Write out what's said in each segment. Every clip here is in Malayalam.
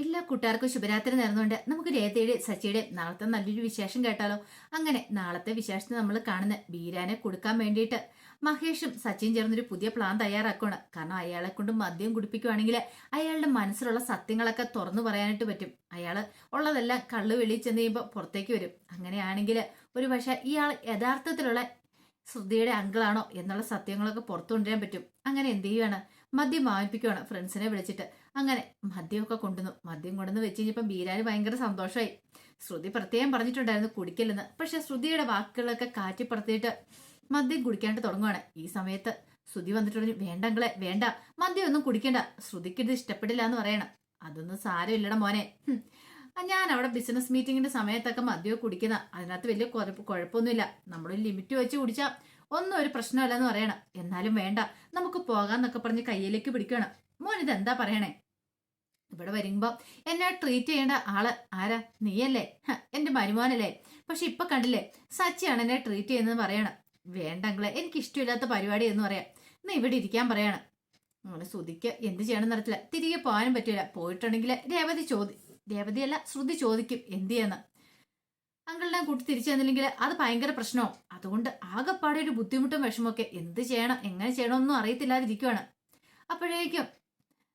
എല്ലാ കൂട്ടുകാർക്കും ശുഭരാത്രി നേർന്നുകൊണ്ട് നമുക്ക് രേതയുടെ സച്ചിയുടെ നാളത്തെ നല്ലൊരു വിശേഷം കേട്ടാലോ? അങ്ങനെ നാളത്തെ വിശേഷത്തിൽ നമ്മൾ കാണുന്ന ബീരാനെ കൊടുക്കാൻ വേണ്ടിയിട്ട് മഹേഷും സച്ചിയും ചേർന്നൊരു പുതിയ പ്ലാൻ തയ്യാറാക്കുകയാണ് കാരണം അയാളെ കൊണ്ട് മദ്യം കുടിപ്പിക്കുവാണെങ്കിൽ അയാളുടെ മനസ്സിലുള്ള സത്യങ്ങളൊക്കെ തുറന്നു പറയാനായിട്ട് പറ്റും. അയാൾ ഉള്ളതെല്ലാം കള്ളു വെളിയിൽ ചെന്ന് കഴിയുമ്പോൾ പുറത്തേക്ക് വരും. അങ്ങനെയാണെങ്കിൽ ഒരു പക്ഷേ ഇയാൾ യഥാർത്ഥത്തിലുള്ള ശ്രുതിയുടെ അങ്കിളാണോ എന്നുള്ള സത്യങ്ങളൊക്കെ പുറത്തു കൊണ്ടുവരാൻ പറ്റും. അങ്ങനെ എന്ത് ചെയ്യുവാണ്? മദ്യം വാങ്ങിപ്പിക്കുവാണ് ഫ്രണ്ട്സിനെ വിളിച്ചിട്ട്. അങ്ങനെ മദ്യമൊക്കെ കൊണ്ടുവന്നു. മദ്യം കൊണ്ടുവന്ന് വെച്ച് കഴിഞ്ഞപ്പോൾ ബീരാന് ഭയങ്കര സന്തോഷമായി ശ്രുതി പ്രത്യേകം പറഞ്ഞിട്ടുണ്ടായിരുന്നു കുടിക്കില്ലെന്ന്. പക്ഷെ ശ്രുതിയുടെ വാക്കുകളൊക്കെ കാറ്റിപ്പുറത്തിയിട്ട് മദ്യം കുടിക്കാണ്ട് തുടങ്ങുവാണ്. ഈ സമയത്ത് ശ്രുതി വന്നിട്ട് പറഞ്ഞു വേണ്ടങ്ങളെ വേണ്ട. മദ്യം ഒന്നും കുടിക്കണ്ട. ശ്രുതിക്ക് ഇത് ഇഷ്ടപ്പെടില്ല എന്ന് പറയണം. അതൊന്നും സാരമില്ലട മോനെ. ഞാൻ അവിടെ ബിസിനസ് മീറ്റിംഗിന്റെ സമയത്തൊക്കെ മദ്യം കുടിക്കുന്ന. അതിനകത്ത് വലിയ കുഴപ്പ- കുഴപ്പമൊന്നുമില്ല. നമ്മൾ ലിമിറ്റ് വെച്ച് കുടിച്ചാൽ ഒന്നും ഒരു പ്രശ്നമല്ല എന്ന് പറയണം. എന്നാലും വേണ്ട. നമുക്ക് പോകാന്നൊക്കെ പറഞ്ഞ് കയ്യിലേക്ക് പിടിക്കണം. മോൻ ഇതെന്താ പറയണേ? ഇവിടെ വരുമ്പോ എന്നെ ട്രീറ്റ് ചെയ്യേണ്ട ആൾ ആരാ? നീയല്ലേ? എന്റെ മരുമോനല്ലേ? പക്ഷെ ഇപ്പൊ കണ്ടില്ലേ സച്ചിയാണ് എന്നെ ട്രീറ്റ് ചെയ്യുന്നത് പറയണം. വേണ്ടങ്ങളെ എനിക്ക് ഇഷ്ടമില്ലാത്ത പരിപാടി എന്ന് പറയാം. നീ ഇവിടെ ഇരിക്കാൻ പറയണം. അങ്ങനെ ശ്രുതിക്ക് എന്ത് ചെയ്യണമെന്ന് അറിയത്തില്ല. തിരികെ പോകാനും പറ്റില്ല പോയിട്ടുണ്ടെങ്കിൽ രേവതി ചോദി രേവതിയല്ല ശ്രുതി ചോദിക്കും എന്തിയെന്ന്. അങ്കിളിനെ കൂട്ടി തിരിച്ചു തന്നില്ലെങ്കിൽ അത് ഭയങ്കര പ്രശ്നവും. അതുകൊണ്ട് ആകെപ്പാടെ ഒരു ബുദ്ധിമുട്ടും വിഷമമൊക്കെ എന്ത് ചെയ്യണം എങ്ങനെ ചെയ്യണമെന്നും അറിയത്തില്ലാതിരിക്കുവാണ്. അപ്പോഴേക്കും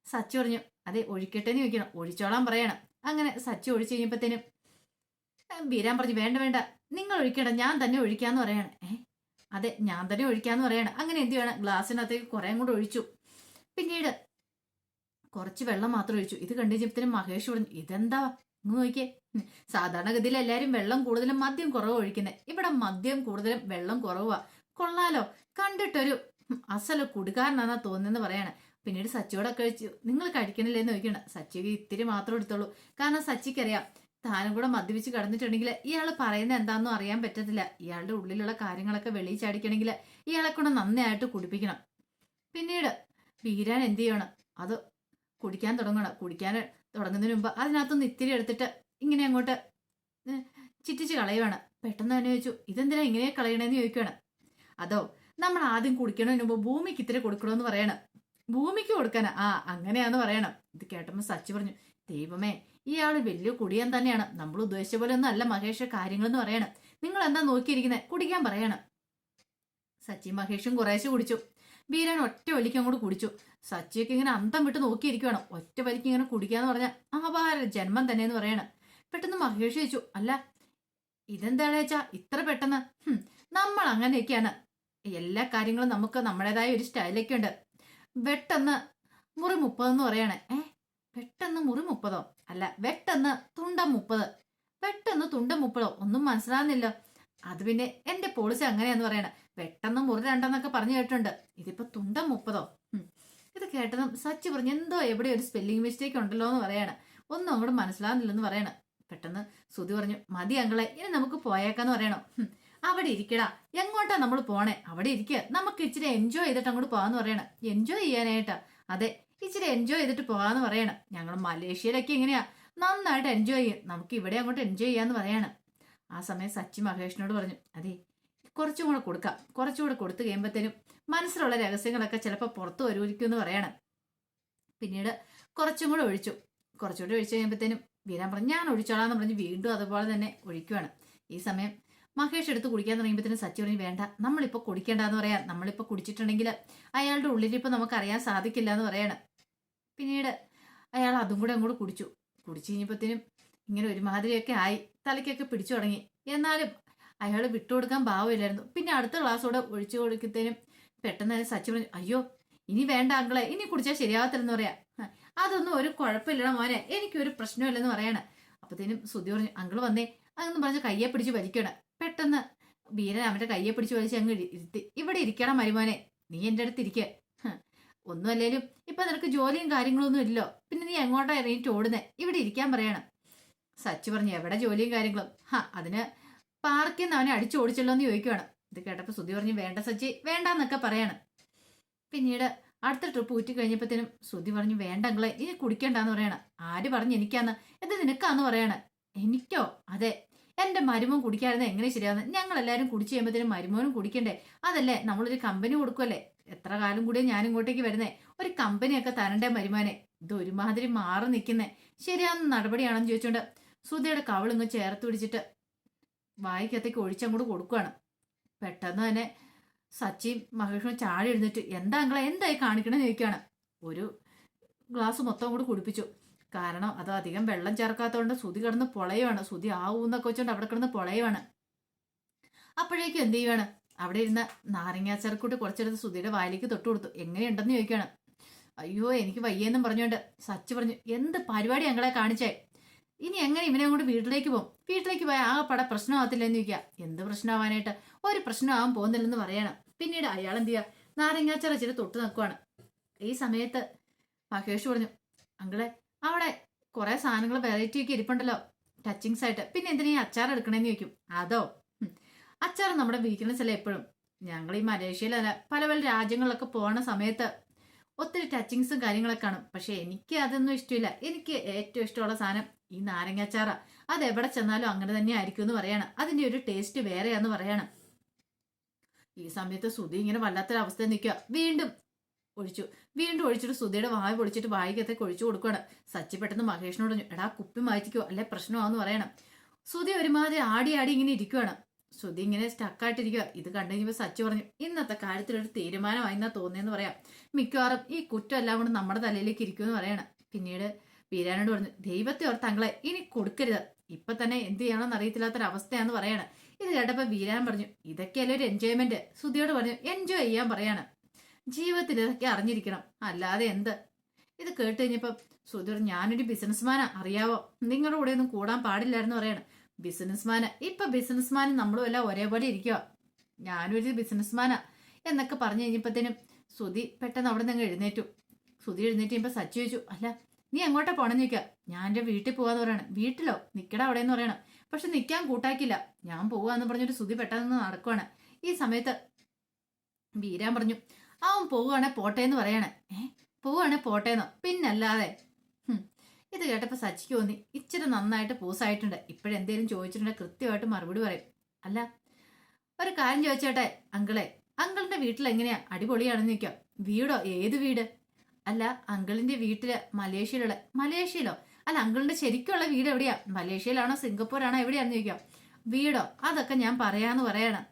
സച്ചി പറഞ്ഞു അതെ ഒഴിക്കട്ടെന്ന് ചോദിക്കണം. ഒഴിച്ചോളാൻ പറയണം. അങ്ങനെ സച്ചി ഒഴിച്ചു കഴിഞ്ഞപ്പോഴത്തേനും ബീരാൻ പറഞ്ഞു വേണ്ട വേണ്ട. നിങ്ങൾ ഒഴിക്കണ്ട ഞാൻ തന്നെ ഒഴിക്കാന്ന് പറയാണ്. ഏ അതെ ഞാൻ തന്നെ ഒഴിക്കാന്ന് പറയാണ്. അങ്ങനെ എന്ത് വേണം ഗ്ലാസ്സിനകത്തേക്ക് കുറേ കൂടെ ഒഴിച്ചു. പിന്നീട് കുറച്ച് വെള്ളം മാത്രം ഒഴിച്ചു. ഇത് കണ്ടു മഹേഷ് പറഞ്ഞു ഇതെന്താ? ഇങ്ങ് നോക്കിയേ. സാധാരണഗതിയിൽ എല്ലാരും വെള്ളം കൂടുതലും മദ്യം കുറവ് ഒഴിക്കുന്നത് ഇവിടെ മദ്യം കൂടുതലും വെള്ളം കുറവാ. കൊള്ളാലോ? കണ്ടിട്ടൊരു അസല കുടുകാരനാന്നാ തോന്നുന്നെന്ന് പറയാണ്. പിന്നീട് സച്ചിയോടൊക്കെ കഴിച്ചു നിങ്ങൾ കഴിക്കണില്ലേ എന്ന് നോക്കിയാണ് സച്ചിക്ക് ഇത്തിരി മാത്രം എടുത്തോളൂ കാരണം സച്ചിക്കറിയാം താനും കൂടെ മദ്യപിച്ച് കടന്നിട്ടുണ്ടെങ്കിൽ ഇയാൾ പറയുന്ന എന്താണെന്നും അറിയാൻ പറ്റത്തില്ല. ഇയാളുടെ ഉള്ളിലുള്ള കാര്യങ്ങളൊക്കെ വെളിയിൽ ചാടിക്കണമെങ്കിൽ ഇയാളെ കൊണ്ട് നന്നായിട്ട് കുടിപ്പിക്കണം. പിന്നീട് വീരാൻ എന്ത് ചെയ്യണം? അത് കുടിക്കാൻ തുടങ്ങണം. കുടിക്കാൻ തുടങ്ങുന്നതിന് മുമ്പ് അതിനകത്തുനിന്ന് ഇത്തിരി എടുത്തിട്ട് ഇങ്ങനെ അങ്ങോട്ട് ചിറ്റിച്ച് കളയുവാണ്. പെട്ടെന്ന് തന്നെ ചോദിച്ചു ഇതെന്തിനാ ഇങ്ങനെ കളയണേന്ന് ചോദിക്കുകയാണ് അതോ നമ്മൾ ആദ്യം കുടിക്കണതിന് മുമ്പ് ഭൂമിക്ക് ഇത്തിരി കൊടുക്കണമെന്ന് പറയണം. ഭൂമിക്ക് കൊടുക്കാനാ? ആ അങ്ങനെയാന്ന് പറയണം. ഇത് കേട്ടപ്പോൾ സച്ചി പറഞ്ഞു ദൈവമേ ഈ ആൾ വലിയ കുടിയാൻ തന്നെയാണ്. നമ്മൾ ഉദ്ദേശിച്ച പോലെ ഒന്നും അല്ല മഹേഷ് കാര്യങ്ങളെന്ന് പറയണം. നിങ്ങൾ എന്താ നോക്കിയിരിക്കുന്നത് കുടിക്കാൻ പറയണം. സച്ചി മഹേഷും കുറേശ്ശെ കുടിച്ചു. ബീരാൻ ഒറ്റ വലിക്ക് അങ്ങോട്ട് കുടിച്ചു. സച്ചിയൊക്കെ ഇങ്ങനെ അന്തം വിട്ട് നോക്കിയിരിക്കുകയാണ് ഒറ്റ വലിക്ക് ഇങ്ങനെ കുടിക്കാന്ന് പറഞ്ഞാൽ ആഭാര ജന്മം തന്നെ എന്ന് പറയണം. പെട്ടെന്ന് മഹേഷ് ചോദിച്ചു അല്ല ഇതെന്താണ് വെച്ചാ ഇത്ര പെട്ടെന്ന്? നമ്മൾ അങ്ങനെയൊക്കെയാണ്. എല്ലാ കാര്യങ്ങളും നമുക്ക് നമ്മുടേതായ ഒരു സ്റ്റൈലൊക്കെ ഉണ്ട്. വെട്ടെന്ന് മുറി മുപ്പതെന്ന് പറയണേ. ഏ പെട്ടെന്ന് മുറി മുപ്പതോ? അല്ല വെട്ടെന്ന് തുണ്ട മുപ്പത്. പെട്ടെന്ന് തുണ്ട മുപ്പതോ? ഒന്നും മനസ്സിലാകുന്നില്ല അത് പിന്നെ എന്റെ പോളിസി അങ്ങനെയാന്ന് പറയണ. പെട്ടെന്ന് മുറി രണ്ടെന്നൊക്കെ പറഞ്ഞു കേട്ടിട്ടുണ്ട്. ഇതിപ്പോ തുണ്ട മുപ്പതോ. ഇത് കേട്ടതും സച്ചി പറഞ്ഞു എന്തോ എവിടെ ഒരു സ്പെല്ലിംഗ് മിസ്റ്റേക്ക് ഉണ്ടല്ലോ എന്ന് പറയാണ്. ഒന്നും അങ്ങോട്ട് മനസ്സിലാകുന്നില്ലെന്ന് പറയണ. പെട്ടെന്ന് സുതി പറഞ്ഞു മതി അങ്കളെ ഇനി നമുക്ക് പോയേക്കാന്ന് പറയണോ? അവിടെ ഇരിക്കടാ. എങ്ങോട്ടാ നമ്മൾ പോണേ? അവിടെ ഇരിക്കുക നമുക്ക് ഇച്ചിരി എൻജോയ് ചെയ്തിട്ട് അങ്ങോട്ട് പോകാന്ന് പറയണം. എൻജോയ് ചെയ്യാനായിട്ടാ? അതെ ഇച്ചിരി എൻജോയ് ചെയ്തിട്ട് പോകാന്ന് പറയണം. ഞങ്ങൾ മലേഷ്യയിലൊക്കെ എങ്ങനെയാ? നന്നായിട്ട് എൻജോയ് ചെയ്യും. നമുക്ക് ഇവിടെ അങ്ങോട്ട് എൻജോയ് ചെയ്യാന്ന് പറയണം. ആ സമയം സച്ചി മഹേഷിനോട് പറഞ്ഞു അതെ കുറച്ചും കൂടെ കൊടുക്കാം. കുറച്ചുകൂടെ കൊടുത്തു കഴിയുമ്പോഴത്തേനും മനസ്സിലുള്ള രഹസ്യങ്ങളൊക്കെ ചിലപ്പോൾ പുറത്തു വരുമായിരിക്കും എന്ന് പറയണം. പിന്നീട് കുറച്ചും കൂടെ ഒഴിച്ചു. കുറച്ചുകൂടെ ഒഴിച്ചു കഴിയുമ്പോഴത്തേനും വീരാൻ പറഞ്ഞു ഞാൻ ഒഴിച്ചോളാം എന്ന് പറഞ്ഞ് വീണ്ടും അതുപോലെ തന്നെ ഒഴിക്കുവാണ്. ഈ സമയം മഹേഷ് എടുത്ത് കുടിക്കാൻ തുടങ്ങിയപ്പോഴത്തേനും സച്ചി പറഞ്ഞു വേണ്ട നമ്മളിപ്പോൾ കുടിക്കേണ്ടെന്ന് പറയാം. നമ്മളിപ്പോൾ കുടിച്ചിട്ടുണ്ടെങ്കിൽ അയാളുടെ ഉള്ളിലിപ്പോൾ നമുക്ക് അറിയാൻ സാധിക്കില്ല എന്ന് പറയണം. പിന്നീട് അയാൾ അതും കൂടെ അങ്ങോട്ട് കുടിച്ചു. കുടിച്ചു കഴിഞ്ഞപ്പോഴത്തേനും ഇങ്ങനെ ഒരുമാതിരിയൊക്കെ ആയി. തലയ്ക്കൊക്കെ പിടിച്ചു തുടങ്ങി. എന്നാലും അയാൾ വിട്ടുകൊടുക്കാൻ ഭാവമില്ലായിരുന്നു പിന്നെ അടുത്ത ക്ലാസ്സോടെ ഒഴിച്ചു കൊടുക്കത്തേനും പെട്ടെന്ന് തന്നെ സച്ചി പറഞ്ഞു അയ്യോ ഇനി വേണ്ട അങ്കളെ ഇനി കുടിച്ചാൽ ശരിയാവത്തില്ലെന്ന് പറയാ. അതൊന്നും ഒരു കുഴപ്പമില്ലട മോനെ എനിക്കൊരു പ്രശ്നമില്ലെന്ന് പറയാണ്. അപ്പത്തേനും സുധി പറഞ്ഞു അങ്കിൾ വന്നേ അതെന്ന് പറഞ്ഞ കയ്യെ പിടിച്ച് വലിക്കണം പെട്ടെന്ന് വീരൻ അവന്റെ കയ്യെ പിടിച്ച് വലിച്ച് അങ്ങ് ഇരി- ഇരുത്തി. ഇവിടെ ഇരിക്കണം മരുമോനെ നീ എന്റെ അടുത്ത് ഇരിക്ക. ഒന്നും അല്ലേലും ഇപ്പൊ നിനക്ക് ജോലിയും കാര്യങ്ങളൊന്നും ഇല്ലല്ലോ. പിന്നെ നീ എങ്ങോട്ടാ ഇറങ്ങിയിട്ട് ഓടുന്നേ? ഇവിടെ ഇരിക്കാൻ പറയണം. സച്ചി പറഞ്ഞു എവിടെ ജോലിയും കാര്യങ്ങളും? ഹാ അതിന് പാർക്കിൽ നിന്ന് അവനെ അടിച്ചു ഓടിച്ചല്ലോ എന്ന് ചോദിക്കുവാണ്. ഇത് കേട്ടപ്പോൾ സുധി പറഞ്ഞു വേണ്ട സച്ചി വേണ്ട എന്നൊക്കെ പറയാണ്. പിന്നീട് അടുത്ത ട്രിപ്പ് ഊറ്റി കഴിഞ്ഞപ്പോഴത്തേനും സുധി പറഞ്ഞു വേണ്ടങ്ങളെ ഇനി കുടിക്കണ്ടെന്ന് പറയണം. ആര് പറഞ്ഞു എനിക്കാന്ന്? ഇത് നിനക്കാന്ന് പറയണം. എനിക്കോ? അതെ. എന്റെ മരുമോൻ കുടിക്കാതെ എങ്ങനെ ശരിയാന്ന്? ഞങ്ങൾ എല്ലാവരും കുടിച്ചു കഴിയുമ്പോഴത്തേനും മരുമോനും കുടിക്കണ്ടേ? അതല്ലേ നമ്മളൊരു കമ്പനി കൊടുക്കുമല്ലേ എത്ര കാലം കൂടി ഞാൻ ഇങ്ങോട്ടേക്ക് വരുന്നേ? ഒരു കമ്പനിയൊക്കെ തരണ്ടേ മരുമോനെ? ഇത് ഒരുമാതിരി മാറി നിൽക്കുന്നേ. ശരിയാവുന്ന നടപടിയാണെന്ന് ചോദിച്ചുകൊണ്ട് സുധിയുടെ കവളിങ്ങ് ചേർത്ത് പിടിച്ചിട്ട് വായിക്കത്തേക്ക് ഒഴിച്ചങ്ങോട്ട് കൊടുക്കുകയാണ് പെട്ടെന്ന് തന്നെ സച്ചിയും മഹേഷും ചാടി എഴുന്നേറ്റ് എന്താ അങ്ങളെ എന്തായി കാണിക്കണമെന്ന് ചോദിക്കുകയാണ് ഒരു ഗ്ലാസ് മൊത്തം കൂടി കുടിപ്പിച്ചു. കാരണം അത് അധികം വെള്ളം ചേർക്കാത്തതുകൊണ്ട് സുതി കിടന്ന് പൊളയുവാണ്. സുതി ആവൂന്നൊക്കെ വെച്ചോണ്ട് അവിടെ കിടന്ന് പൊളയുവാണ്. അപ്പോഴേക്കും എന്ത് ചെയ്യുവാണ്? അവിടെ ഇരുന്ന നാരങ്ങാച്ചരക്കൂട്ട് കുറച്ചെടുത്ത് സുധിയുടെ വായിലേക്ക് തൊട്ട് കൊടുത്തു. എങ്ങനെയുണ്ടെന്ന്? ചോദിക്കുകയാണ് അയ്യോ എനിക്ക് വയ്യെന്നും പറഞ്ഞുകൊണ്ട് സച്ച് പറഞ്ഞു എന്ത് പരിപാടി ഞങ്ങളെ കാണിച്ചേ? ഇനി എങ്ങനെ ഇവനെ കൊണ്ട് വീട്ടിലേക്ക് പോകും? വീട്ടിലേക്ക് പോയാൽ ആ പട പ്രശ്നമാകത്തില്ലെന്ന് ചോദിക്കുക എന്ത് പ്രശ്നമാവാനായിട്ട്? ഒരു പ്രശ്നമാവാൻ പോകുന്നില്ലെന്ന് പറയണം. പിന്നീട് അയാൾ എന്ത് ചെയ്യുക നാരങ്ങാച്ചറ ചില തൊട്ട് നിൽക്കുവാണ് ഈ സമയത്ത് മഹേഷ് പറഞ്ഞു അങ്കിളെ അവിടെ കുറെ സാധനങ്ങൾ വെറൈറ്റി ഒക്കെ ഇരിപ്പുണ്ടല്ലോ. ടച്ചിങ്സ് ആയിട്ട്. പിന്നെ എന്തിനാ ഈ അച്ചാർ എടുക്കണേന്ന് ചോദിക്കും. അതോ? അച്ചാർ നമ്മുടെ വീക്ക്നെസ് അല്ലേ എപ്പോഴും? ഞങ്ങൾ ഈ മലേഷ്യയിലല്ല പല പല രാജ്യങ്ങളിലൊക്കെ പോണ സമയത്ത് ഒത്തിരി ടച്ചിങ്സും കാര്യങ്ങളൊക്കെ കാണും. പക്ഷെ എനിക്ക് അതൊന്നും ഇഷ്ടമില്ല. എനിക്ക് ഏറ്റവും ഇഷ്ടമുള്ള സാധനം ഈ നാരങ്ങാച്ചാറ. അത് എവിടെ ചെന്നാലും അങ്ങനെ തന്നെ ആയിരിക്കും എന്ന് പറയണം. അതിന്റെ ഒരു ടേസ്റ്റ് വേറെയാന്ന് പറയണം. ഈ സമയത്ത് സുധി ഇങ്ങനെ വല്ലാത്തൊരവസ്ഥ നിൽക്കുക. വീണ്ടും ഒഴിച്ചു. വീണ്ടും ഒഴിച്ചിട്ട് സുധിയുടെ വായ പൊളിച്ചിട്ട് വായിക്കത്തേക്ക് ഒഴിച്ചു കൊടുക്കുകയാണ്. സച്ചി പെട്ടെന്ന് മഹേഷിനോട് എടാ കുപ്പി മാറ്റിക്കോ അല്ലെ? പ്രശ്നമാന്ന് പറയണം. സുധി ഒരുമാതിരി ആടി ആടി ഇങ്ങനെ ഇരിക്കുവാണ്. സുധി ഇങ്ങനെ സ്റ്റക്കായിട്ടിരിക്കുക ഇത് കണ്ടു സച്ചി പറഞ്ഞു ഇന്നത്തെ കാര്യത്തിലൊരു തീരുമാനമായി എന്നാ തോന്നിയെന്ന് പറയാം. മിക്കവാറും ഈ കുറ്റം എല്ലാം കൂടെ നമ്മുടെ തലയിലേക്ക് ഇരിക്കുമെന്ന് പറയണം. പിന്നീട് വീരാനോട് പറഞ്ഞു ദൈവത്തെ ഓർത്ത് തങ്ങളെ ഇനി കൊടുക്കരുത്. ഇപ്പൊ തന്നെ എന്ത് ചെയ്യണമെന്ന് അറിയത്തില്ലാത്തൊരവസ്ഥയാന്ന് പറയാണ്. ഇത് കേട്ടപ്പോ വീരാൻ പറഞ്ഞു ഇതൊക്കെയല്ലേ ഒരു എൻജോയ്മെന്റ് സുധിയോട് പറഞ്ഞു എൻജോയ് ചെയ്യാൻ പറയാണ്. ജീവിതത്തിൽ ഇതൊക്കെ അറിഞ്ഞിരിക്കണം. അല്ലാതെ എന്ത്? ഇത് കേട്ട് കഴിഞ്ഞപ്പോ സുധി പറഞ്ഞു ഞാനൊരു ബിസിനസ്മാനാ അറിയാവോ? നിങ്ങളുടെ കൂടെ ഒന്നും കൂടാൻ പാടില്ലായിരുന്നു പറയാണ്. ബിസിനസ്മാന് ഇപ്പൊ ബിസിനസ്മാനും നമ്മളും എല്ലാം ഒരേപോലെ ഇരിക്കുക ഞാനൊരു ബിസിനസ്മാനാ എന്നൊക്കെ പറഞ്ഞു കഴിഞ്ഞപ്പോഴത്തേനും സുധി പെട്ടെന്ന് അവിടെ നിന്ന് എഴുന്നേറ്റു. സുധി എഴുന്നേറ്റ് കഴിയുമ്പോൾ സച്ചി ചോദിച്ചു അല്ല നീ എങ്ങോട്ടാ പോണെന്ന് ചോദിക്കുക ഞാൻ എന്റെ വീട്ടിൽ പോവാന്ന് പറയണം. വീട്ടിലോ? നിക്കട അവിടെ എന്ന് പറയണം. പക്ഷെ നിൽക്കാൻ കൂട്ടാക്കില്ല. ഞാൻ പോവാന്ന് പറഞ്ഞൊരു സുതി പെട്ടെന്ന് നടക്കുവാണ്. ഈ സമയത്ത് വീരാൻ പറഞ്ഞു അവൻ പോവുകയാണെ പോട്ടെ എന്ന് പറയണേ. ഏ? പോവുകയാണെ പോട്ടേന്നോ? പിന്നല്ലാതെ. ഇത് കേട്ടപ്പോൾ സച്ചിക്ക് തോന്നി ഇച്ചിരി നന്നായിട്ട് പൂസായിട്ടുണ്ട്. ഇപ്പോഴെന്തേലും ചോദിച്ചിട്ടുണ്ടെങ്കിൽ കൃത്യമായിട്ട് മറുപടി പറയും. അല്ല ഒരു കാര്യം ചോദിച്ചോട്ടെ അങ്കിളെ. അങ്കിളിന്റെ വീട്ടിൽ എങ്ങനെയാ അടിപൊളിയാണെന്ന് നിൽക്കാം വീടോ? ഏത് വീട്? അല്ല അങ്കിളിന്റെ വീട്ടിൽ മലേഷ്യയിലുള്ള മലേഷ്യയിലോ? അല്ല അങ്കിളിന്റെ ശരിക്കുള്ള വീട് എവിടെയാ? മലേഷ്യയിലാണോ സിംഗപ്പൂരാണോ എവിടെയാന്ന് ചോദിക്കാം. വീടോ? അതൊക്കെ ഞാൻ പറയാന്ന് പറയണം.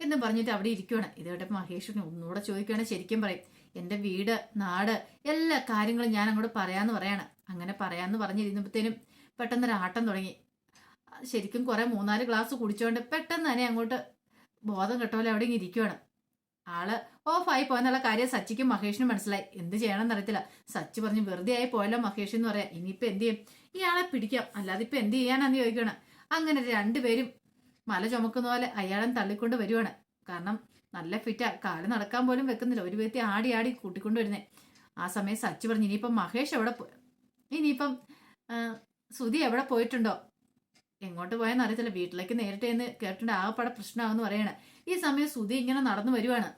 എന്ന് പറഞ്ഞിട്ട് അവിടെ ഇരിക്കുവാണ്. ഇത് കേട്ടപ്പോൾ മഹേഷിന് ഒന്നുകൂടെ ചോദിക്കുകയാണ് ശരിക്കും പറയും. എന്റെ വീട് നാട് എല്ലാ കാര്യങ്ങളും ഞാൻ അങ്ങോട്ട് പറയാന്ന് പറയാണ്. അങ്ങനെ പറയാന്ന് പറഞ്ഞിരുന്നപ്പോഴത്തേനും പെട്ടെന്ന് ഒരു ആട്ടം തുടങ്ങി. ശരിക്കും കുറെ മൂന്നാൽ ഗ്ലാസ് കുടിച്ചോണ്ട് പെട്ടെന്ന് തന്നെ അങ്ങോട്ട് ബോധം കെട്ടോലെ അവിടെ ഇരിക്കുവാണ്. ആൾ ഓഫായി പോയെന്നുള്ള കാര്യം സച്ചിക്കും മഹേഷിനും മനസ്സിലായി. എന്ത് ചെയ്യണമെന്ന് അറിയത്തില്ല സച്ചി പറഞ്ഞു വെറുതെ ആയി പോയല്ലോ മഹേഷ് എന്ന് പറയാം. ഇനിയിപ്പോ എന്ത് ചെയ്യും? ഇയാളെ പിടിക്കാം. അല്ലാതെ ഇപ്പൊ എന്ത് ചെയ്യാനാന്ന് ചോദിക്കണം അങ്ങനെ രണ്ടുപേരും മല ചുമക്കുന്ന പോലെ അയാളെ തള്ളിക്കൊണ്ട് വരുവാണ്. കാരണം നല്ല ഫിറ്റാ. കാൽ നടക്കാൻ പോലും വെക്കുന്നില്ല. ഒരു വ്യക്തി ആടി ആടി കൂട്ടിക്കൊണ്ട് വരുന്നേ. ആ സമയം സച്ചി പറഞ്ഞു ഇനിയിപ്പം മഹേഷ് എവിടെ ഇനിയിപ്പം സുധി എവിടെ പോയിട്ടുണ്ടോ? എങ്ങോട്ട് പോയെന്ന് അറിയത്തില്ല. വീട്ടിലേക്ക് നേരിട്ട് എന്ന് കേട്ടിട്ട് ആകെപ്പാടെ പ്രശ്നമാണെന്ന് പറയണേ. ഈ സമയം സുധി ഇങ്ങനെ നടന്നു വരുവാണ്.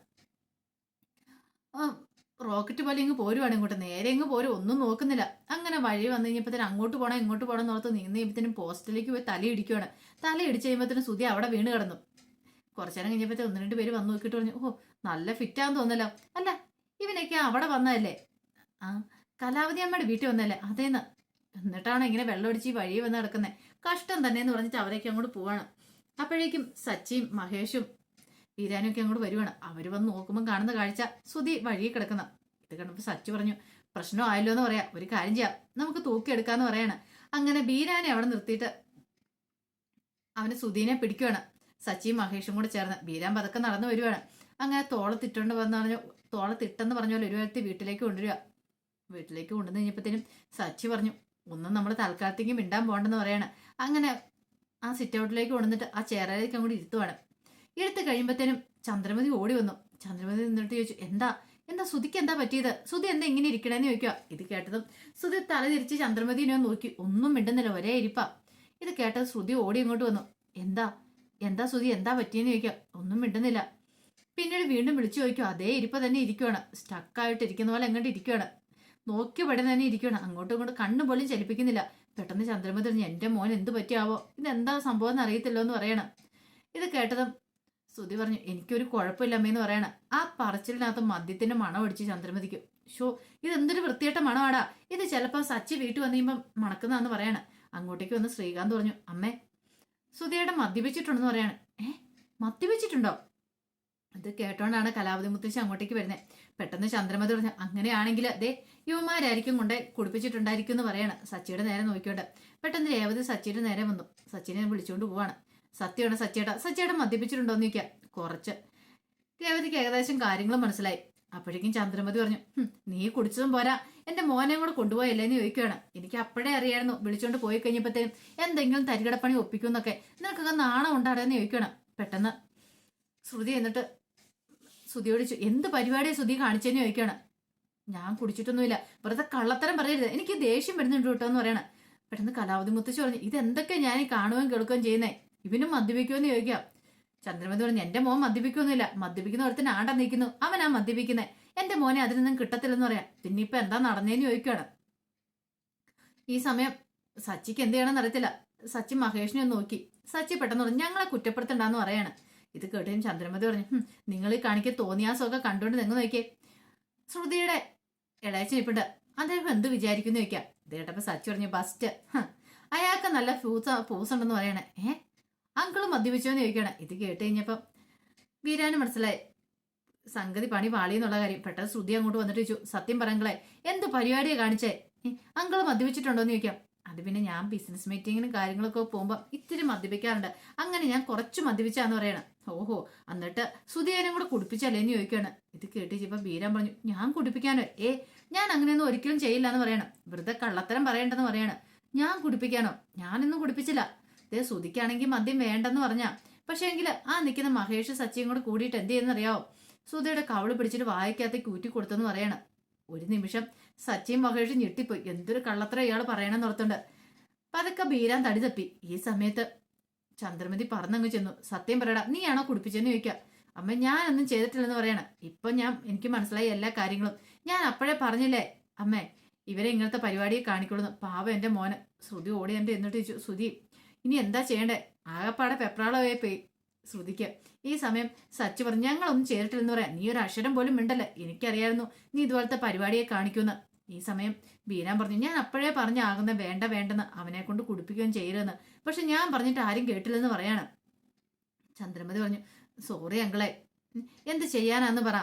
റോക്കറ്റ് പോലെ ഇങ്ങ് പോരുവാണ് ഇങ്ങോട്ട്. നേരെ ഇങ്ങ് പോരും. ഒന്നും നോക്കുന്നില്ല. അങ്ങനെ വഴി വന്നു കഴിഞ്ഞപ്പോഴത്തേനും അങ്ങോട്ട് പോകണം ഇങ്ങോട്ട് പോകണം എന്നോർത്ത് നിന്ന് കഴിയുമ്പോഴത്തേനും പോസ്റ്റിലേക്ക് പോയി തല ഇടിക്കുവാണ്. തല ഇടിച്ച് കഴിയുമ്പോഴത്തേനും സുധി അവിടെ വീണ് കിടന്നു. കുറച്ചു നേരം കഴിഞ്ഞപ്പോഴത്തെ ഒന്ന് രണ്ട് പേര് വന്നു നോക്കിയിട്ട് പറഞ്ഞു ഓ നല്ല ഫിറ്റാന്ന് തോന്നല്ലോ അല്ല ഇവനൊക്കെ അവിടെ വന്നതല്ലേ? ആ കലാവതി അമ്മയുടെ വീട്ടിൽ വന്നല്ലേ അതേന്ന്. എന്നിട്ടാണ് ഇങ്ങനെ വെള്ളമടിച്ച് ഈ വഴി വന്ന് കിടക്കുന്നത് കഷ്ടം തന്നെ എന്ന് പറഞ്ഞിട്ട് അവരൊക്കെ അങ്ങോട്ട് പോവാണ്. അപ്പോഴേക്കും സച്ചിയും മഹേഷും വീരാനും ഒക്കെ അങ്ങോട്ട് വരുവാണ്. അവർ വന്ന് നോക്കുമ്പോൾ കാണുന്ന കാഴ്ച സുതി വഴിയിൽ കിടക്കുന്ന. ഇത് കണ്ടപ്പോൾ സച്ചി പറഞ്ഞു പ്രശ്നം ആയല്ലോ എന്ന് പറയാം. ഒരു കാര്യം ചെയ്യാം. നമുക്ക് തൂക്കിയെടുക്കാന്ന് പറയാണ്. അങ്ങനെ ബീരാനെ അവിടെ നിർത്തിയിട്ട് അവന് സുധീനെ പിടിക്കുവാണ്. സച്ചിയും മഹേഷും കൂടെ ചേർന്ന് ബീരാൻ പതുക്കെ നടന്നു വരുവാണ്. അങ്ങനെ തോളത്തിട്ടുണ്ട് വന്ന് പറഞ്ഞു തോളത്തിട്ടെന്ന് പറഞ്ഞ പോലെ ഒരു വ്യക്തി വീട്ടിലേക്ക് കൊണ്ടുവരിക. വീട്ടിലേക്ക് കൊണ്ടുവന്ന് കഴിഞ്ഞപ്പോഴത്തേനും സച്ചി പറഞ്ഞു ഒന്നും നമ്മൾ തൽക്കാലത്തേക്ക് മിണ്ടാൻ പോകണ്ടെന്ന് പറയാണ്. അങ്ങനെ ആ സിറ്റ് ഔട്ടിലേക്ക് കൊണ്ടുവന്നിട്ട് ആ ചെയറിലേക്ക് അങ്ങോട്ട് ഇരുത്തുവാണ്. എടുത്ത് കഴിയുമ്പോഴത്തേനും ചന്ദ്രമതി ഓടി വന്നു. ചന്ദ്രമതി നിന്നിട്ട് ചോദിച്ചു എന്താ? എന്താ സുധിക്ക് എന്താ പറ്റിയത്? സുധി എന്താ ഇങ്ങനെ ഇരിക്കണേന്ന് ചോദിക്കുക ഇത് കേട്ടതും സുധി തല തിരിച്ച് ചന്ദ്രമതിനെ നോക്കി. ഒന്നും മിണ്ടുന്നില്ല ഒരേ ഇരിപ്പാ. ഇത് കേട്ടത് ശ്രുതി ഓടി ഇങ്ങോട്ട് വന്നു. എന്താ? എന്താ സുധി? എന്താ പറ്റിയെന്ന് ചോദിക്കുക ഒന്നും മിണ്ടുന്നില്ല. പിന്നീട് വീണ്ടും വിളിച്ചു ചോദിക്കും അതേ ഇരിപ്പ തന്നെ ഇരിക്കുവാണ്. സ്റ്റക്കായിട്ട് ഇരിക്കുന്ന പോലെ എങ്ങോട്ട് ഇരിക്കുവാണ്. നോക്കി ഇവിടെ തന്നെ ഇരിക്കണം അങ്ങോട്ടും ഇങ്ങോട്ടും കണ്ണു പോലും ചലിപ്പിക്കുന്നില്ല. പെട്ടെന്ന് ചന്ദ്രമതി പറഞ്ഞു എന്റെ മോൻ എന്ത് പറ്റിയാവോ? ഇതെന്താ സംഭവം എന്ന് അറിയത്തില്ലോ എന്ന് പറയണം. ഇത് കേട്ടതും സുധി പറഞ്ഞു എനിക്കൊരു കുഴപ്പമില്ല അമ്മയെന്ന് പറയണം. ആ പറച്ചിലിനകത്ത് മദ്യത്തിന്റെ മണം അടിച്ച് ചന്ദ്രമതിക്ക്. ഷോ ഇതെന്തൊരു വൃത്തിയേട്ട മണമാടാ. ഇത് ചിലപ്പോൾ സച്ചി വീട്ടിൽ വന്നു കഴിയുമ്പോൾ മണക്കുന്നതാന്ന് പറയാണ്. അങ്ങോട്ടേക്ക് വന്ന് ശ്രീകാന്ത് പറഞ്ഞു അമ്മേ സുധിയേട്ടൻ മദ്യപിച്ചിട്ടുണ്ടെന്ന് പറയാണ്. ഏ? മദ്യപിച്ചിട്ടുണ്ടോ? അത് കേട്ടോണ്ടാണ് കലാവതി മുത്തശ്ശി അങ്ങോട്ടേക്ക് വരുന്നത് പെട്ടെന്ന് ചന്ദ്രമതി പറഞ്ഞു അങ്ങനെയാണെങ്കിൽ ദേ യുവമാരായിരിക്കും കൊണ്ട് കുടിപ്പിച്ചിട്ടുണ്ടായിരിക്കും എന്ന് പറയാണ്. സച്ചിയുടെ നേരെ നോക്കിയോണ്ട്. പെട്ടെന്ന് രേവതി സച്ചിയുടെ നേരെ വന്നു. സച്ചിനെ വിളിച്ചുകൊണ്ട് പോവാണ്. സത്യമാണ് സച്ചിയേട്ട സച്ചിയേട്ടൻ മദ്യപിച്ചിട്ടുണ്ടോ എന്ന് ചോദിക്കാം. കുറച്ച്. രേവതിക്ക് ഏകദേശം കാര്യങ്ങൾ മനസ്സിലായി. അപ്പോഴേക്കും ചന്ദ്രമതി പറഞ്ഞു നീ കുടിച്ചതും പോരാ. എന്റെ മോനെ കൂടെ കൊണ്ടുപോയല്ലേ എന്ന് ചോദിക്കുകയാണ്. എനിക്ക് അപ്പോഴേ അറിയായിരുന്നു. വിളിച്ചോണ്ട് പോയി കഴിഞ്ഞപ്പോഴത്തേനും എന്തെങ്കിലും തരികടപ്പണി ഒപ്പിക്കുമെന്നൊക്കെ. നിനക്കൊക്കെ നാണം ഉണ്ടാടെന്ന് ചോദിക്കണം പെട്ടെന്ന് ശ്രുതി എന്നിട്ട് ശ്രുതിയോട് എന്ത് പരിപാടിയാണ് ശ്രുതി കാണിച്ചെന്ന് ചോദിക്കുകയാണ് ഞാൻ കുടിച്ചിട്ടൊന്നുമില്ല. വെറുതെ കള്ളത്തരം പറയരുത്. എനിക്ക് ദേഷ്യം വരുന്നുണ്ട് കേട്ടോ എന്ന് പറയണം. പെട്ടെന്ന് കലാവതി മുത്തശ്ശി പറഞ്ഞു ഇതെന്തൊക്കെ ഞാൻ കാണുകയും കേൾക്കുകയും ചെയ്യുന്നേ? ഇവനും മദ്യപിക്കുമെന്ന് ചോദിക്കാം. ചന്ദ്രമതി പറഞ്ഞു എന്റെ മോൻ മദ്യപിക്കൊന്നുമില്ല മദ്യപിക്കുന്ന ഒരുത്തിന് ആണ്ട നിൽക്കുന്നു. അവനാ മദ്യപിക്കുന്നത് എന്റെ മോനെ അതിനൊന്നും കിട്ടത്തില്ലെന്ന് പറയാം. പിന്നെ ഇപ്പൊ എന്താ നടന്നേന്ന് ചോദിക്കുകയാണ് ഈ സമയം സച്ചിക്ക് എന്ത് ചെയ്യണമെന്ന് അറിയത്തില്ല. സച്ചി മഹേഷിനെ ഒന്ന് നോക്കി. സച്ചി പെട്ടെന്ന് പറഞ്ഞു ഞങ്ങളെ കുറ്റപ്പെടുത്തണ്ടെന്ന് പറയാണ്. ഇത് കേട്ടതിന് ചന്ദ്രമതി പറഞ്ഞു നിങ്ങൾ ഈ കാണിക്ക് തോന്നിയാസമൊക്കെ കണ്ടുകൊണ്ട് നിങ്ങൾ നോക്കിയേ. ശ്രുതിയുടെ ഇളയച്ചൻ ഇപ്പുണ്ട് അദ്ദേഹം എന്ത് വിചാരിക്കുന്നു ചോദിക്കാം? ഇത് കേട്ടപ്പോ സച്ചി പറഞ്ഞു ബസ്റ്റ് അയാൾക്ക് നല്ല ഫ്യൂസ് ഫ്യൂസ് ഉണ്ടെന്ന് പറയണേ. ഏ? അങ്കിളും മദ്യപിച്ചോന്ന് ചോദിക്കണേ. ഇത് കേട്ട് കഴിഞ്ഞപ്പം വീരാന് മനസ്സിലായി. സംഗതി പണി പാളി എന്നുള്ള കാര്യം. പെട്ടെന്ന് ശ്രുതി അങ്ങോട്ട് വന്നിട്ട് ചോദിച്ചു സത്യം പറങ്ങളെ എന്ത് പരിപാടിയാ കാണിച്ചേ? ഏ, അങ്കിൾ മദ്യപിച്ചിട്ടുണ്ടോ എന്ന് ചോദിക്കാം. അത് പിന്നെ ഞാൻ ബിസിനസ് മീറ്റിങ്ങിനും കാര്യങ്ങളൊക്കെ പോകുമ്പോൾ ഇത്തിരി മദ്യപിക്കാറുണ്ട്. അങ്ങനെ ഞാൻ കുറച്ച് മദ്യപിച്ചാന്ന് പറയണം. ഓഹോ എന്നിട്ട് സുധിയേനും കൂടെ കുടിപ്പിച്ചല്ലേ എന്ന് ചോദിക്കുകയാണ്. ഇത് കേട്ട് ഇപ്പൊ ബീരാൻ പറഞ്ഞു ഞാൻ കുടിപ്പിക്കാനോ? ഏ ഞാൻ അങ്ങനെയൊന്നും ഒരിക്കലും ചെയ്യില്ല എന്ന് പറയണം. വെറുതെ കള്ളത്തരം പറയണ്ടെന്ന് പറയാണ്. ഞാൻ കുടിപ്പിക്കാനോ? ഞാനൊന്നും കുടിപ്പിച്ചില്ല. ദേ സുധിക്കാണെങ്കിൽ മദ്യം വേണ്ടെന്ന് പറഞ്ഞാ. പക്ഷേ എങ്കിൽ ആ നിൽക്കുന്ന മഹേഷ് സച്ചിയും കൂടെ കൂടിയിട്ട് എന്ത് ചെയ്യുന്നറിയാവോ സുധയുടെ കവൾ പിടിച്ചിട്ട് വായിക്കാത്ത കൂറ്റി കൊടുത്തെന്ന് പറയണം. ഒരു നിമിഷം സച്ചിയും മഹേഷും ഞെട്ടിപ്പോയി. എന്തൊരു കള്ളത്തരം ഇയാൾ പറയണമെന്ന് ഓർത്തുണ്ട്. പതുക്കെ ബീരാൻ തടി തപ്പി. ഈ സമയത്ത് ചന്ദ്രമതി പറന്നങ്ങ് ചെന്നു. സത്യം പറയടാ നീയാണോ കുടിപ്പിച്ചെന്ന് ചോദിക്കുക അമ്മ ഞാൻ ഞാനൊന്നും ചെയ്തിട്ടില്ലെന്ന് പറയണം. ഇപ്പൊ ഞാൻ എനിക്ക് മനസ്സിലായി എല്ലാ കാര്യങ്ങളും. ഞാൻ അപ്പോഴേ പറഞ്ഞില്ലേ അമ്മേ ഇവരെ ഇങ്ങനത്തെ പരിപാടിയെ കാണിക്കൊള്ളുന്നു. പാവം എന്റെ മോന്. ശ്രുതി ഓടി എന്റെ എന്നിട്ട് ചോദിച്ചു ശ്രുതി ഇനി എന്താ ചെയ്യണ്ടേ? ആകപ്പാടെ പെപ്രാളമായി പോയി. ശ്രുതിക്ക് ഈ സമയം സച്ചു പറഞ്ഞു ഞങ്ങളൊന്നും ചെയ്തിട്ടില്ലെന്ന് പറയാം. നീ ഒരു അക്ഷരം പോലും മിണ്ടല്ലേ. എനിക്കറിയായിരുന്നു നീ ഇതുപോലത്തെ പരിപാടിയെ കാണിക്കുമെന്ന്. ഈ സമയം ബീരാൻ പറഞ്ഞു ഞാൻ അപ്പോഴേ പറഞ്ഞാകുന്ന വേണ്ട വേണ്ടെന്ന് അവനെ കൊണ്ട് കുടിപ്പിക്കുകയും ചെയ്യരുതെന്ന്. പക്ഷെ ഞാൻ പറഞ്ഞിട്ട് ആരും കേട്ടില്ലെന്ന് പറയാണ്. ചന്ദ്രമതി പറഞ്ഞു സോറി അങ്കളെ എന്ത് ചെയ്യാനാന്ന് പറ.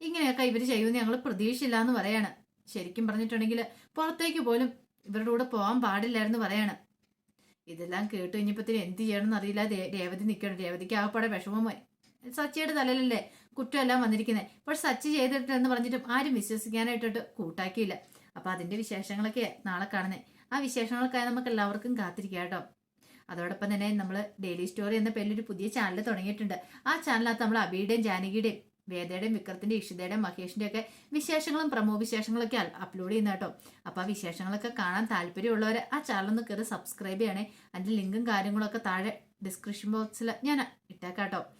ഇങ്ങനെയൊക്കെ ഇവർ ചെയ്യുമെന്ന് ഞങ്ങൾ പ്രതീക്ഷയില്ല എന്ന് പറയാണ്. ശരിക്കും പറഞ്ഞിട്ടുണ്ടെങ്കിൽ പുറത്തേക്ക് പോലും ഇവരുടെ കൂടെ പോകാൻ പാടില്ലായിരുന്നു പറയാണ്. ഇതെല്ലാം കേട്ട് കഴിഞ്ഞപ്പത്തിന് എന്ത് ചെയ്യണമെന്ന് അറിയില്ല രേവതി നിൽക്കണം രേവതിക്ക് ആകപ്പാടെ വിഷമമായി. സച്ചിയുടെ തലയിലല്ലേ കുറ്റമെല്ലാം വന്നിരിക്കുന്നത് ഇപ്പോൾ സച്ച് ചെയ്തിട്ടെന്ന് പറഞ്ഞിട്ടും ആരും വിശ്വസിക്കാനായിട്ടിട്ട് കൂട്ടാക്കിയില്ല. അപ്പോൾ അതിന്റെ വിശേഷങ്ങളൊക്കെ നാളെ കാണുന്നത് ആ വിശേഷങ്ങൾക്കായി നമുക്ക് എല്ലാവർക്കും കാത്തിരിക്കാം കേട്ടോ. അതോടൊപ്പം തന്നെ നമ്മൾ ഡെയിലി സ്റ്റോറി എന്ന പേരിൽ ഒരു പുതിയ ചാനൽ തുടങ്ങിയിട്ടുണ്ട്. ആ ചാനലിനകത്ത് നമ്മൾ അബിയുടെയും ജാനകിയുടെയും വേദയുടെയും വിക്രത്തിന്റെ ഇഷിതയുടെയും മഹേഷിന്റെ ഒക്കെ വിശേഷങ്ങളും പ്രമോ വിശേഷങ്ങളൊക്കെ അപ്ലോഡ് ചെയ്യുന്ന കേട്ടോ. അപ്പോൾ ആ വിശേഷങ്ങളൊക്കെ കാണാൻ താല്പര്യമുള്ളവർ ആ ചാനൽ ഒന്ന് കയറി സബ്സ്ക്രൈബ് ചെയ്യണേ. അതിന്റെ ലിങ്കും കാര്യങ്ങളൊക്കെ താഴെ ഡിസ്ക്രിപ്ഷൻ ബോക്സിൽ ഞാൻ ഇട്ടേക്കാട്ടോ അപ്പോൾ